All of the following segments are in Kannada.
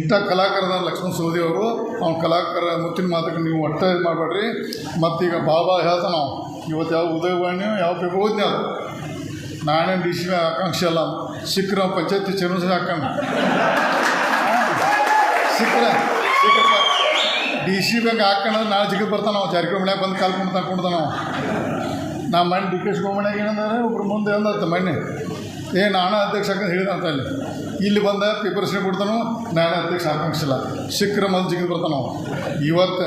ಇಂಥ ಕಲಾಕಾರದ ಲಕ್ಷ್ಮಣ ಸೋದಿ ಅವರು, ಅವ್ನ ಕಲಾಕಾರ ಮುತ್ತಿನ ಮಾತಕ್ಕೆ ನೀವು ಒಟ್ಟ ಇದು ಮಾಡಬೇಡ್ರಿ. ಮತ್ತೀಗ ಬಾಬಾ ಹೇಳ್ತ ನಾವು ಇವತ್ತು ಯಾವ ಉದಯವಾಣಿ ಯಾವ ಪೇಪರ್ ಓದ್ನಿ ಅದು ನಾನೇ ಡಿ ಸಿ ಆಕಾಂಕ್ಷೆ ಅಲ್ಲ, ಸಿಕ್ಕರ ಪಂಚಾಯತಿ ಚೇರ್ಮನ್ ಹಾಕೋಣ ಸಿಕ್ಕರ ಸಿಕ್ಕಪ್ಪ ಡಿ ಸಿ ಬ್ಯಾಂಕ್ ಹಾಕೋಣ ನಾಳೆ ಜಿಗಿ ಬರ್ತಾನೆ ನಾವು ಜಾರಕಿಹೊಳಿ ಮನ್ಯಾಗ ಬಂದು ಕಾಲ್ಕೊಂಡು ನಾವು ನಾ ಮಣ್ಣು ಡಿ ಕೆ ಏನಂದ್ರೆ ಒಬ್ರು ಮುಂದೆ ಅಂದತ್ತ ಮಣ್ಣೆ ಏ, ನಾನು ಅಧ್ಯಕ್ಷ ಹಾಕಂತ ಹೇಳಿದಂತ ಅಲ್ಲಿ. ಇಲ್ಲಿ ಬಂದ ಪೇಪರ್ಸ್ನೇ ಬಿಡ್ತಾನು ನಾನು ಅಧ್ಯಕ್ಷ ಆಕಾಂಕ್ಷಿಲ್ಲ ಸಿಕ್ಕರೆ ಮಂದಿ ಜಿಗಿದು ಬರ್ತಾನ. ಇವತ್ತು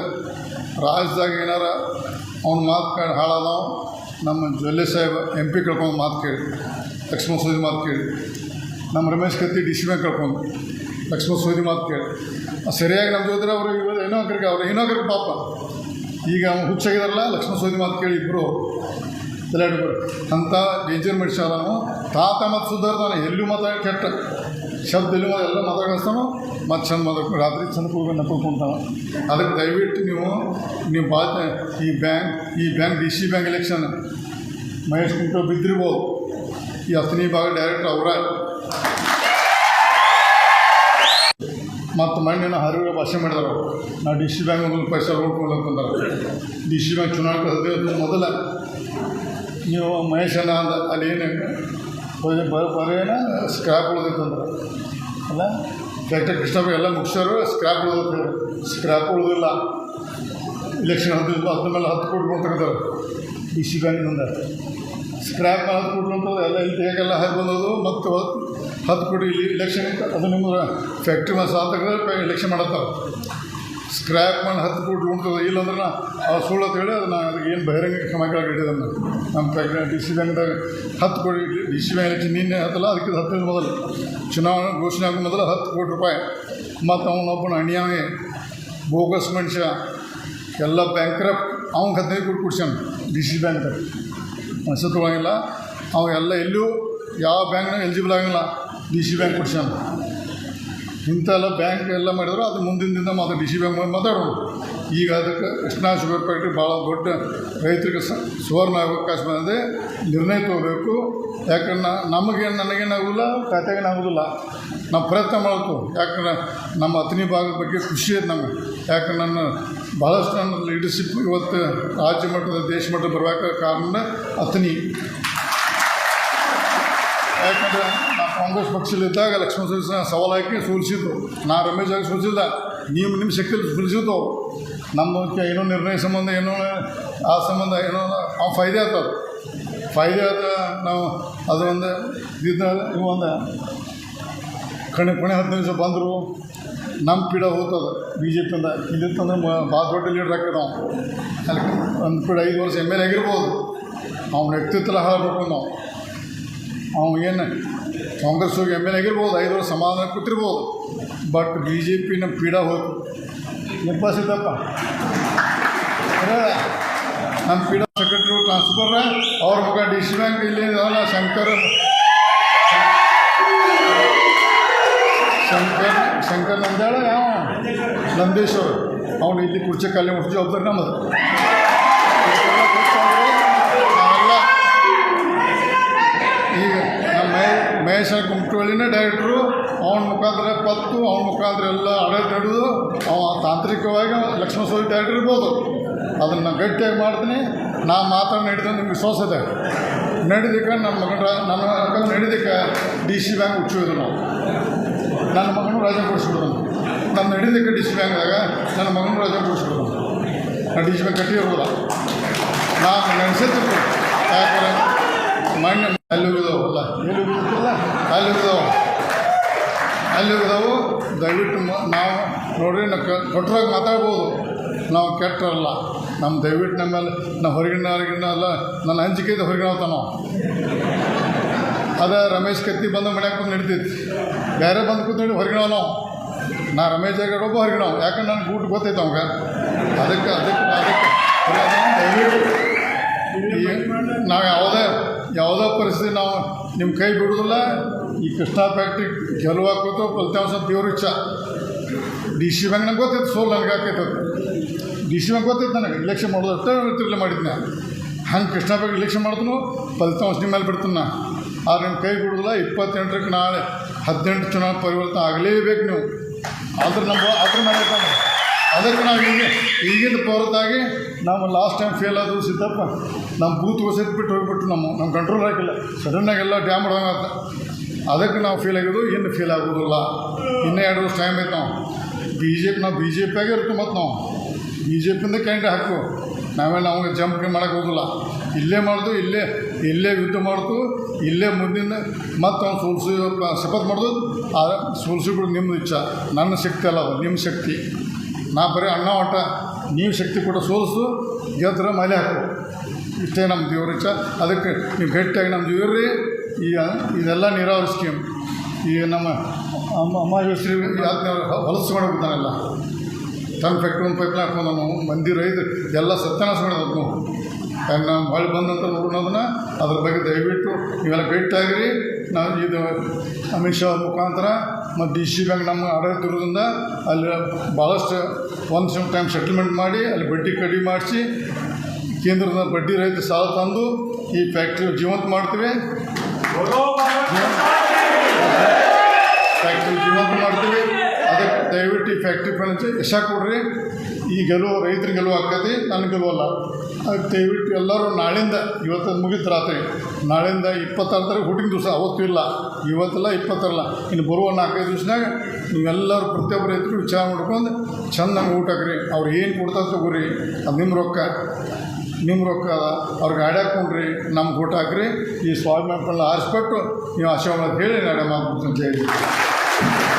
ರಾಜ್ಯದಾಗ ಏನಾರ ಅವ್ನ ಮಾತು ಕೇಳಿ ಹಾಳಾದವ. ನಮ್ಮ ಜೊಲ್ಲೆ ಸಾಹೇಬ್ ಎಂ ಪಿ ಕಳ್ಕೊಂಡು ಮಾತು ಕೇಳಿ. ಲಕ್ಷ್ಮಣ ಸೂದಿ ಮಾತು ಕೇಳಿ. ನಮ್ಮ Ramesh Katti D C bank ಕಳ್ಕೊಂಡು ಲಕ್ಷ್ಮಣ ಸೂದಿ ಮಾತು ಕೇಳಿ. ಸರಿಯಾಗಿ ನಮ್ಮ ಜೊತೆ ಅವರು ಇವತ್ತು ಏನೋ ಕರ್ಕ ಅವ್ರು ಏನೋ ಕರ್ಕ ಪಾಪ. ಈಗ ಹುಚ್ಚಾಗಿದಾರಲ್ಲ ಲಕ್ಷ್ಮಣ ಸೋದಿ ಮಾತು ಕೇಳಿ ಇಬ್ಬರು ತಲೆಯಾಡ್ಬೇಕು ಅಂತ ಡೇಂಜರ್ ಅದಾನು ತಾತ ಮತ್ತು ಸುಧಾರ್ತಾನೆ ಎಲ್ಲೂ ಮಾತಾಡಿ ಕೆಟ್ಟ. ಶಬ್ದ ಎಲ್ಲೂ ಎಲ್ಲ ಮಾತಾಡಿಸ್ತಾನು, ಮತ್ತು ಚಂದ ಮಾತಾಡ್ಕೊಂಡು ರಾತ್ರಿ ಚಂದ ಕೂಡ ನಕ್ಕೊಳ್ತಾನೆ ಅದಕ್ಕೆ ದಯವಿಟ್ಟು ನೀವು ನೀವು ಬಾ ಈ ಬ್ಯಾಂಕ್ ಈ bank D C bank election Mahesh ಕುಂಟೋ ಬಿದ್ದಿರ್ಬೋದು. ಈ ಹತ್ತನೇ ಭಾಗ ಡೈರೆಕ್ಟ್ ಅವರ. ಮತ್ತು ಮಣ್ಣಿನ ಹರಿವು ಭಾಷೆ ಮಾಡಿದಾರೆ ನಾ ಡಿ ಸಿ ಬ್ಯಾಂಕ್ ಒಂದು ಪೈಸೆ ನೋಡ್ಕೊಂಡು ಅಂತಂದ್ರೆ ಡಿ ಸಿ ಬ್ಯಾಂಕ್ ಚುನಾವಣೆ ಮೊದಲ. ನೀವು ಮಹೇಶನ ಅಂದ, ಅಲ್ಲಿ ಏನು ಬರೇನ ಸ್ಕ್ರ್ಯಾಪ್ ಉಳಿದೈತಂದ್ರೆ ಅಲ್ಲ? ಡಾಕ್ಟರ್ ಕೃಷ್ಣಪ್ಪ ಎಲ್ಲ ಮುಗಿಸೋರು ಸ್ಕ್ರ್ಯಾಪ್ ಉಳಿದೈತೆ ಸ್ಕ್ರ್ಯಾಪ್ ಉಳಿದಿಲ್ಲ. ಇಲೆಕ್ಷನ್ ಹತ್ತಿದ್ದು ಅದ್ರ ಮೇಲೆ ಹತ್ತು ಕೋಟಿ ಕೊಟ್ಟು ತೆಗೆದಾರೆ. ಡಿ ಸಿ ಬ್ಯಾಂಕ್ನಿಂದ ಸ್ಕ್ರ್ಯಾಪ್ ಮೇಲೆ ಹತ್ತು ಕೋಟಿ ಬಂತು ಎಲ್ಲ ಇಲ್ಲಿ ಹೇಗೆಲ್ಲ ಹರಿದು ಬಂದದು ಮತ್ತು ಹತ್ತು ಕೋಟಿ ಇಲ್ಲಿ ಇಲೆಕ್ಷನ್ ಇತ್ತು, ಅದು ನಿಮ್ಮ ಫ್ಯಾಕ್ಟ್ರಿ ಸಾಲ ತೆಗೆದ್ರೆ ಇಲೆಕ್ಷನ್ ಮಾಡತ್ತಾರೆ. ಸ್ಕ್ರ್ಯಾಪ್ ಮಾಡಿ ಹತ್ತು ಕೋಟಿ ಉಂಟದ ಇಲ್ಲಾಂದ್ರೆ ನಾ ಅವ್ರು ಸುಳ್ಳು ಅಂತ ಹೇಳಿ ಅದನ್ನ ಏನು ಬಹಿರಂಗ ಕ್ರಮ ಕೆಳಗಿಟ್ಟಿದ್ದನ್ನು ನಮ್ಮ ಫ್ಯಾಕ್ಟ್ರಿ ಡಿ ಸಿ ಬ್ಯಾಂಕ್ದಾಗ ಹತ್ತು ಕೋಟಿ ಡಿ ಸಿ ಬ್ಯಾಂಕ್ ಇಲೆಕ್ಷನ್ ನಿನ್ನೆ ಹತ್ತಲ್ಲ, ಅದಕ್ಕೆ ಹತ್ತೈದು ಮೊದಲು. ಚುನಾವಣೆ ಘೋಷಣೆ ಆಗೋ ಮೊದಲು ಹತ್ತು ಕೋಟಿ ರೂಪಾಯಿ. ಮತ್ತು ಅವನೊಬ್ಬನ ಅಣಿಯಾವೆ ಬೋಗಸ್ ಮನುಷ್ಯ, ಎಲ್ಲ ಬ್ಯಾಂಕ್ರಪ್ ಅವ್ನಿಗೆ ಹದಿನೈದು ಕೋಟಿ ಕೊಡ್ಸ್ಯಾನ ಡಿ ಸಿ ಬ್ಯಾಂಕ್ದಾಗ ಮನಸ್ಸು ತೊಗೊಳಂಗಿಲ್ಲ ಅವ ಎಲ್ಲ ಎಲ್ಲೂ ಯಾವ ಬ್ಯಾಂಕ್ನಾಗ ಎಲಿಜಿಬಲ್ ಆಗಂಗಿಲ್ಲ. ಡಿ ಸಿ ಬ್ಯಾಂಕ್ ಕೊಡ್ಸ್ಯಾನ ಇಂಥೆಲ್ಲ ಬ್ಯಾಂಕ್ ಎಲ್ಲ ಮಾಡಿದ್ರು, ಅದು ಮುಂದಿನ ದಿನ ಮಾತ್ರ ಡಿ ಸಿ ಬ್ಯಾಂಕ್ ಮಾತಾಡೋದು. ಈಗ ಅದಕ್ಕೆ ಕೃಷ್ಣಾ ಶುಗರ್ ಫ್ಯಾಕ್ಟ್ರಿ ಭಾಳ ದೊಡ್ಡ ರೈತರಿಗೆ ಸುವರ್ಣ ಅವಕಾಶ ಬಂದಿದೆ. ನಿರ್ಣಯ ತಗೋಬೇಕು. ಯಾಕಂದ್ರೆ ನಮಗೇನು ನನಗೇನಾಗೋದಿಲ್ಲ, ಖಾತೆಗೇನಾಗೋದಿಲ್ಲ. ನಾವು ಪ್ರಯತ್ನ ಮಾಡಬೇಕು ಯಾಕಂದ್ರೆ ನಮ್ಮ ಅತ್ನಿ ಭಾಗದ ಬಗ್ಗೆ ಖುಷಿ ಇದೆ ನಮಗೆ. ಯಾಕಂದ್ರೆ ನನ್ನ ಭಾಳಷ್ಟು ನನ್ನ ಲೀಡರ್ಶಿಪ್ ಇವತ್ತು ರಾಜ್ಯ ಮಟ್ಟದ, ದೇಶ ಮಟ್ಟದ ಬರಬೇಕಾದ ಕಾರಣ ಅತ್ನಿ ಯಾಕಂದರೆ ಕಾಂಗ್ರೆಸ್ ಪಕ್ಷದಲ್ಲಿದ್ದಾಗ ಲಕ್ಷ್ಮಣ ಸವದಿ ಸವಾಲು ಹಾಕಿ ಸೋಲಿಸಿದ್ರು. ನಾ ರಮೇಶ್ ಆಗಿ ಸೋಲಿಸಿಲ್ಲ. ನೀವು ನಿಮ್ಮ ಶಕ್ತಿಯಲ್ಲಿ ಸೋಲಿಸಿದ್ದು. ನಮ್ಮ ಏನೋ ನಿರ್ಣಯ ಸಂಬಂಧ, ಏನೋ ಆ ಸಂಬಂಧ, ಏನೋ ಆ ಫಾಯ್ದೆ ಆಗ್ತದೆ ಫಾಯ್ದೆ ಆದ ನಾವು ಅದು ಒಂದು, ಇದ್ದ ಇವು ಒಂದು. ಕಣೆ, ಕೊನೆ ಹತ್ತು ನಿಮಿಷ ಬಂದರು, ನಮ್ಮ ಪೀಡ ಹೋಗ್ತದೆ ಬಿ ಜೆ ಪಿಯಿಂದ ಇಲ್ಲಿತ್ತಂದ್ರೆ ಭಾಳ ದೊಡ್ಡ ಲೀಡರ್ ಆಗ್ತದೆ ನಾವು ಅಲ್ಲಿ ಒಂದು ಪೀಡ ಐದು ವರ್ಷ ಎಂ ಎಲ್ ಎ ಆಗಿರ್ಬೋದು. ಅವ್ನ ವ್ಯಕ್ತಿತ್ವ ಹಾಳಬೇಕು ನಾವು. ಏನು ಕಾಂಗ್ರೆಸ್ ಹೋಗಿ ಎಂ ಎಲ್ ಆಗಿರ್ಬೋದು ಐದು ವರ್ಷ ಸಮಾಧಾನ ಕೊಟ್ಟಿರ್ಬೋದು. ಬಟ್ ಬಿ ಜೆ ಪಿನ ಪೀಡ ಹೋಯ್ತು. ನೆಪ ಸಿದ್ದಪ್ಪ ನಮ್ಮ ಪೀಡ ಸೆಕ್ರೆಟ್ರಿ ಟ್ರಾನ್ಸ್ಫರ್ ಅವ್ರ ಮುಖ ಡಿ ಸಿ ಬ್ಯಾಂಕ್ ಇಲ್ಲಿ ಶಂಕರ್. ಶಂಕರ್ ಶಂಕರ್ ನಂದೇಳ ಯಾವ? ನಂದೇಶ್ವರ್ ಅವ್ನು ಇಲ್ಲಿ ಕುರ್ಚಿ ಖಾಲಿ ಮುಟ್ಟಿ ಜವಾಬ್ದಾರಿ ನಮ್ಮದು ನಾವೆಲ್ಲ ಈಗ ನಮ್ಮ ಮಹೇ ಮಹೇಶ ಕುಮಟಳ್ಳಿನೇ ಡೈರೆಕ್ಟ್ರು ಅವನ ಮುಖಾಂತರ ಪತ್ತು, ಅವನ ಮುಖಾಂತರ ಎಲ್ಲ ಆಡಳಿತ ಹಿಡಿದು ಅವ ತಾಂತ್ರಿಕವಾಗಿ ಲಕ್ಷ್ಮಣ ಸೋದಿ ಡೈರೆಕ್ಟರ್ ಇರ್ಬೋದು. ಅದನ್ನು ಗಟ್ಟಿಯಾಗಿ ಮಾಡ್ತೀನಿ. ನಾ ಮಾತ್ರ ನಡೆದ ನಿಮ್ಗೆ ವಿಶ್ವಾಸ ಇದೆ ನಡೆದಕ್ಕೆ ನನ್ನ ಮಗನ ನನ್ನ ಮಗನ ನಡೆದಕ್ಕೆ ಡಿ ಸಿ ಬ್ಯಾಂಕ್ ಹುಚ್ಚಿದ್ರು ನಾವು. ನನ್ನ ಮಗನೂ ರಜೆ ಕೊಡಿಸ್ಬಿಡೋದು ನಾನು ನಡೆದಕ್ಕೆ ಡಿ ಸಿ ಬ್ಯಾಂಕ್ದಾಗ ನನ್ನ ಮಗನೂ ರಜೆ ಕೊಡಿಸ್ಬಿಡೋದು ನಾನು ಡಿ ಸಿ ಬ್ಯಾಂಕ್ ಕಟ್ಟಿರೋದಿಲ್ಲ ನಾನು ನೆನೆಸಿರ್ತೀನಿ ಯಾಕಂದ್ರೆ ಮಣ್ಣು ಅಲ್ಲಿ ಹೋಗಿದಾವಲ್ಲ ಎಲ್ಲಿ ಹೋಗಿರ್ತಿಲ್ಲ ಅಲ್ಲಿ ಹೋಗಿದಾವ ಅಲ್ಲಿ ಹೋಗಿದಾವು ದಯವಿಟ್ಟು ನಾವು ನೋಡ್ರಿ, ನಾವು ಕೊಟ್ಟರಾಗ ಮಾತಾಡ್ಬೋದು. ನಾವು ಕೆಟ್ಟರಲ್ಲ ನಮ್ಮ ದಯವಿಟ್ಟು ನಮ್ಮ ಮೇಲೆ ನಾವು ಹೊರಗಿನ ಹೊರಗಿನ ಅಲ್ಲ ನನ್ನ ಹಂಚಿಕೆಯಿಂದ ಹೊರಗಿನ ನಾವು ಅದ ರಮೇಶ್ ಕತ್ತಿ ಬಂದು ಮನ್ಯಾಗ ಬಂದು ನಡೀತೈತಿ ಬೇರೆ ಬಂದು ಕೂತ್ಕೊಂಡು ಹೊರಗಿನ ನಾವು ನಾ ರಮೇಶ್ ಜಾಗಡ ಒಬ್ಬ ಹೊರಗಿನ ಯಾಕಂದ್ರೆ ನನಗೆ ಊಟ ಗೊತ್ತೈತೆ ಅವಾಗ ಅದಕ್ಕೆ ಅದಕ್ಕೆ ಅದಕ್ಕೆ. ದಯವಿಟ್ಟು ನಾವು ಯಾವುದೇ ಯಾವುದೇ ಪರಿಸ್ಥಿತಿ ನಾವು ನಿಮ್ಮ ಕೈ ಬಿಡೋದಿಲ್ಲ ಈ ಕೃಷ್ಣ ಫ್ಯಾಕ್ಟ್ರಿ ಗೆಲುವಾಕೋತು ಫಲಿತಾಂಶ ದೇವ್ರ ಇಚ್ಛ. ಡಿ ಸಿ ಬ್ಯಾಂಕ್ ನಂಗೆ ಗೊತ್ತಿತ್ತು, ಸೋಲ್ ನನಗೆ ಹಾಕೈತೆ ಡಿ ಸಿ ಬ್ಯಾಂಕ್ ಗೊತ್ತಿತ್ತು ನನಗೆ ಇಲೆಕ್ಷನ್ ಮಾಡೋದು ಅಷ್ಟೇ ತಿರ್ಲೆ ಮಾಡಿದ್ನ. ಹಂಗೆ ಕೃಷ್ಣ ಫ್ಯಾಕ್ಟ್ರಿ ಇಲೆಕ್ಷನ್ ಮಾಡಿದ್ನು ಫಲಿತಾಂಶ ನಿಮ್ಮ ಮೇಲೆ ಬಿಡ್ತೀನಿ ಆದ್ರೆ ನಿಮ್ಮ ಕೈ ಬಿಡೋದಿಲ್ಲ ಇಪ್ಪತ್ತೆಂಟರಕ್ಕೆ ನಾಳೆ ಹದಿನೆಂಟು ಚುನಾವಣೆ ಪರಿವರ್ತನೆ ಆಗಲೇಬೇಕು ನೀವು. ಆದ್ರೆ ನಮ್ಮ ಅದ್ರ ಮೇಲೆ ಅದಕ್ಕೆ ನಾವು ಹಿಂಗೆ ಈಗಿನ ಹೊರತಾಗಿ ನಾವು ಲಾಸ್ಟ್ ಟೈಮ್ ಫೇಲ್ ಆದರೂ ಸಿದ್ದಪ್ಪ, ನಮ್ಮ ಬೂತ್ ಬಿಟ್ಟು ಹೋಗ್ಬಿಟ್ಟು ನಮ್ಮ ನಮ್ಮ ಕಂಟ್ರೋಲ್ ಹಾಕಿಲ್ಲ. ಸಡನ್ನಾಗೆಲ್ಲ ಡ್ಯಾಮ್ ಹೊಡೆದಂಗೆ ಅದಕ್ಕೆ ನಾವು ಫೇಲ್ ಆಗಿದ್ದು ಇನ್ನು ಫೇಲ್ ಆಗೋದಿಲ್ಲ. ಇನ್ನೂ ಎರಡು ವರ್ಷ ಟೈಮ್ ಐತೆ ನಾವು. ಬಿ ಜೆ ಪಿ ನಾವು ಬಿ ಜೆ ಪಿಯಾಗೆ ಇರ್ತೀವಿ ಮತ್ತು ನಾವು. ಬಿ ಜೆ ಪಿಯಿಂದ ಕ್ಯಾಂಡಿಡೇಟ್ ಹಾಕು ನಾವೇ ನಾವು ಜಂಪ್ ಮಾಡೋಕೆ ಹೋಗೋಲ್ಲ ಇಲ್ಲೇ ಮಾಡ್ದು, ಇಲ್ಲೇ ಇಲ್ಲೇ ಯುದ್ಧ ಮಾಡ್ತು ಇಲ್ಲೇ ಮುಂದಿನ ಮತ್ತು ಅವ್ನು ಸೋಲ್ಸಿ ಶಪಥ ಮಾಡ್ದು, ಆ ಸೋಲ್ಸಿ ಬಿಡು ನಿಮ್ಮ ಇಚ್ಛ. ನನ್ನ ಶಕ್ತಿ ಅಲ್ಲ ಅದು ನಿಮ್ಮ ಶಕ್ತಿ. ನಾ ಬರೀ ಅಣ್ಣ ಒಟ್ಟ ನೀವು ಶಕ್ತಿ ಕೊಟ್ಟು ಸೋಲಿಸು ಗೆದ್ರೆ ಮಲೆ ಹಾಕು. ಇಷ್ಟೇ ನಮ್ಮ ದೇವ್ರ ಇಚ್ಛ ಅದಕ್ಕೆ ನೀವು ಗಟ್ಟಿಯಾಗಿ ನಮ್ಮ ದೇವ್ರಿ ಈಗ ಇದೆಲ್ಲ ನೀರಾವರಿ ಸ್ಕೀಮ್ ಈ ನಮ್ಮ ಅಮ್ಮ ಅಮ್ಮ ಹೆಸರು ಹೊಲಸು ಮಾಡಬೇಕಲ್ಲ ತನ್ನ ಫ್ಯಾಕ್ಟ್ರಿ ಒಂದು ಪೈಪ್ಲೈನ್ ಹಾಕೊಂಡು ನಾವು ಮಂದಿ ರೈತರು ಎಲ್ಲ ಸತ್ಯನಾಶ ಮಾಡೋದು ನಾವು ನಾವು ಮಳೆ ಬಂದಂತ ನೋಡೋದನ್ನ ಅದ್ರ ಬಗ್ಗೆ ದಯವಿಟ್ಟು ನೀವೆಲ್ಲ ಭೇಟಿಯಾಗಿರಿ ನಾವು ಇದು ಅಮಿತ್ ಶಾ ಮುಖಾಂತರ ಮತ್ತು ಡಿ ಸಿ ಬ್ಯಾಂಕ್ ನಮ್ಮ ಆಡಳಿತ ಇರೋದ್ರಿಂದ ಅಲ್ಲಿ ಭಾಳಷ್ಟು ಒಂದು ಸಮ್ ಟೈಮ್ ಸೆಟಲ್ಮೆಂಟ್ ಮಾಡಿ ಅಲ್ಲಿ ಬಡ್ಡಿ ಕಡಿಮೆ ಮಾಡಿಸಿ ಕೇಂದ್ರದ ಬಡ್ಡಿ ರಹಿತ ಸಾಲ ತಂದು ಈ ಫ್ಯಾಕ್ಟ್ರಿ ಜೀವಂತ ಮಾಡ್ತೀವಿ. ಫ್ಯಾಕ್ಟ್ರಿ ಜೀವಂತ ಮಾಡ್ತೀವಿ. ಅದಕ್ಕೆ ದಯವಿಟ್ಟು ಈ ಫ್ಯಾಕ್ಟ್ರಿ ಫೈನಾನ್ಸ್ ಯಶ ಕೊಡ್ರಿ. ಈ ಗೆಲುವು ರೈತರ ಗೆಲುವು ಆಗ್ತೈತಿ ನನ್ನ ಗೆಲುವಲ್ಲ. ಅದಕ್ಕೆ ದಯವಿಟ್ಟು ಎಲ್ಲರೂ ನಾಳಿಂದ ಇವತ್ತು ಮುಗಿತು ರಾತ್ರಿ. ನಾಳಿಂದ ಇಪ್ಪತ್ತಾರು ತಾರೀಕು ಹುಟ್ಟಿನ ದಿವಸ, ಅವತ್ತು ಇಲ್ಲ. ಇವತ್ತಲ್ಲ ಇಪ್ಪತ್ತರಲ್ಲ. ಇನ್ನು ಬರುವ ನಾಲ್ಕೈದು ದಿವ್ಸನಾಗ ನೀವೆಲ್ಲರೂ ಪ್ರತಿಯೊಬ್ಬರು ರೈತರು ವಿಚಾರ ಮಾಡ್ಕೊಂಡು ಚೆಂದಂಗೆ ಊಟ ಹಾಕ್ರಿ. ಅವ್ರು ಏನು ಕೊಡ್ತಾರೆ ತಗೋರಿ. ಅದು ನಿಮ್ಮ ರೊಕ್ಕ. ನಿಮ್ಮ ರೊಕ್ಕ ಅದ. ಅವ್ರಿಗೆ ಗಾಡಿ ಹಾಕ್ಕೊಂಡ್ರಿ ನಮ್ಗೆ ಊಟ ಹಾಕ್ರಿ. ಈ ಮಕ್ಕಳನ್ನ ಆರಿಸ್ಬಿಟ್ಟು ನೀವು ಆಶೀರ್ವಾದ ಹೇಳಿ ನಾಳೆ ಅಂತ ಜೈ